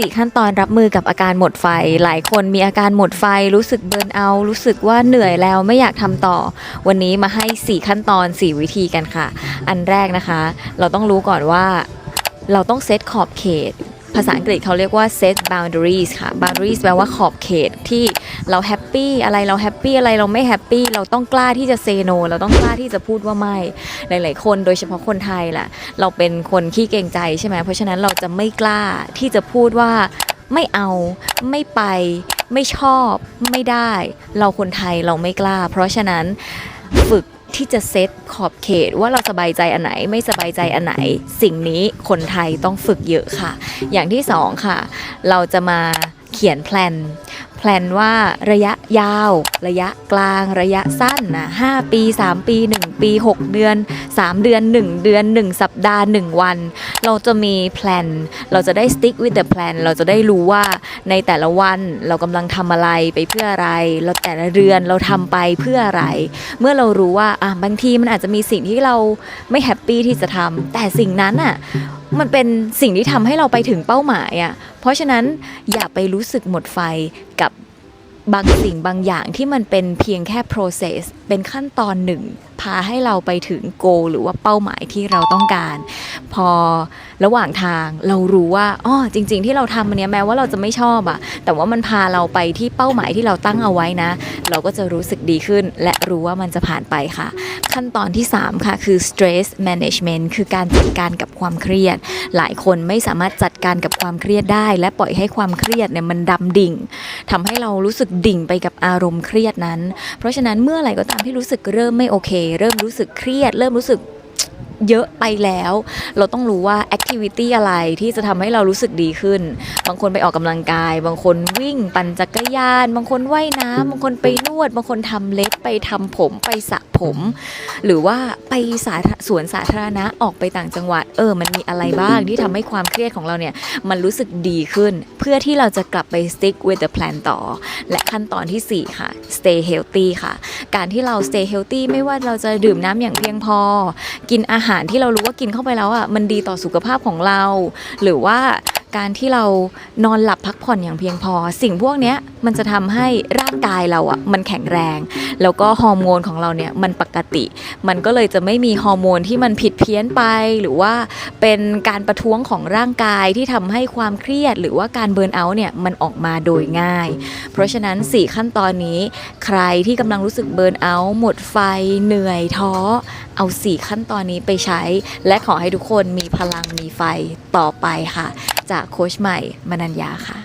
4 ขั้นตอนรับมือกับอาการหมดไฟ หลายคนมีอาการหมดไฟ รู้สึกเบิร์นเอา รู้สึกว่าเหนื่อยแล้วไม่อยากทำต่อ วันนี้มาให้ 4 ขั้นตอน 4 วิธีกันค่ะ อันแรกนะคะ เราต้องรู้ก่อนว่า เราต้องเซตขอบเขต ภาษาอังกฤษเขาเรียกว่า set boundaries ค่ะ boundaries แปลว่าขอบเขตที่เราแฮปปี้อะไรเราแฮปปี้อะไรเราไม่แฮปปี้เราต้องกล้าที่จะเซโนเราต้องกล้าที่จะพูดว่าไม่ หลาย ๆ คนโดยเฉพาะคนไทยแหละเราเป็นคนขี้เกรงใจใช่ไหมเพราะฉะนั้นเราจะไม่กล้าที่จะพูดว่าไม่เอาไม่ไป ไม่ชอบ ไม่ได้ เราคนไทยเราไม่กล้า เพราะฉะนั้นฝึก ที่จะเซตขอบเขตว่าเราสบายใจอันไหนไม่สบายใจอันไหน สิ่งนี้คนไทยต้องฝึกเยอะค่ะ อย่างที่สองค่ะ เราจะมาเขียนแพลน แพลนว่าระยะยาว ระยะกลางระยะสั้นนะ5ปี 3 ปี 1 ปี 6 เดือน 3 เดือน 1 เดือน 1 สัปดาห์ 1 วัน เราจะมีแพลนเราจะได้ stick with the plan เราจะได้รู้ว่าในแต่ละวันเรากำลังทำอะไรไปเพื่ออะไร เราแต่ละเดือนเราทำไปเพื่ออะไร เมื่อเรารู้ว่าอะบางทีมันอาจจะมีสิ่งที่เราไม่แฮปปี้ที่จะทำแต่สิ่งนั้นอะมันเป็นสิ่งที่ทำให้เราไปถึงเป้าหมายอะ เพราะฉะนั้นอย่าไปรู้สึกหมดไฟกับบางสิ่งบางอย่างที่มันเป็นเพียงแค่ process เป็นขั้นตอนหนึ่ง พาให้เราไปถึง goal หรือว่าเป้าหมายที่เราต้องการ พอระหว่างทางเรารู้ว่าอ๋อจริง ๆ ที่เราทำมันเนี้ยแม้ว่าเราจะไม่ชอบอะแต่ว่ามันพาเราไปที่เป้าหมายที่เราตั้งเอาไว้นะ เราก็จะรู้สึกดีขึ้น และรู้ว่ามันจะผ่านไปค่ะ ขั้นตอนที่ 3 ค่ะ คือ stress management คือการจัดการกับความเครียด หลายคนไม่สามารถจัดการกับความเครียดได้ และปล่อยให้ความเครียดเนี่ยมันดำดิ่งทำให้เรารู้สึกดิ่งไปกับอารมณ์เครียดนั้น เพราะฉะนั้นเมื่อไหร่ก็ตามที่รู้สึกเริ่มไม่โอเค เริ่มรู้สึกเครียด เริ่มรู้สึกเยอะไปแล้ว เราต้องรู้ว่าแอคทิวิตี้อะไรที่จะทำให้เรารู้สึกดีขึ้น บางคนไปออกกำลังกาย บางคนวิ่งปั่นจักรยาน บางคนว่ายน้ำบางคนไปนวด บางคนทำเล็บไปทำผมไปสระ ผม หรือว่าไปสาสวนสาธารณะออกไปต่างจังหวัด เออ มันมีอะไรบ้างที่ทำให้ความเครียดของเราเนี่ย มันรู้สึกดีขึ้น เพื่อที่เราจะกลับไป stick with the plan ต่อ และขั้นตอนทีสี่4 ค่ะ stay healthy ค่ะ การที่เรา stay healthy ไม่ว่าเราจะดื่มน้ำอย่างเพียงพอ กินอาหารที่เรารู้ว่ากินเข้าไปแล้วอะมันดีต่อสุขภาพของเรา หรือว่า การที่เรานอนหลับพักผ่อนอย่างเพียงพอ สิ่งพวกนี้มันจะทำให้ร่างกายเราอะมันแข็งแรง แล้วก็ฮอร์โมนของเราเนี่ยมันปกติ มันก็เลยจะไม่มีฮอร์โมนที่มันผิดเพี้ยนไป หรือว่าเป็นการประท้วงของร่างกายที่ทำให้ความเครียด หรือว่าการเบิร์นเอาท์เนี่ยมันออกมาโดยง่าย เพราะฉะนั้น 4 ขั้นตอนนี้ใครที่กำลังรู้สึกเบิร์นเอาท์หมดไฟเหนื่อยท้อเอา 4 ขั้นตอนนี้ไปใช้ และขอให้ทุกคนมีพลังมีไฟต่อไปค่ะ จากโค้ชใหม่มนัญญาค่ะ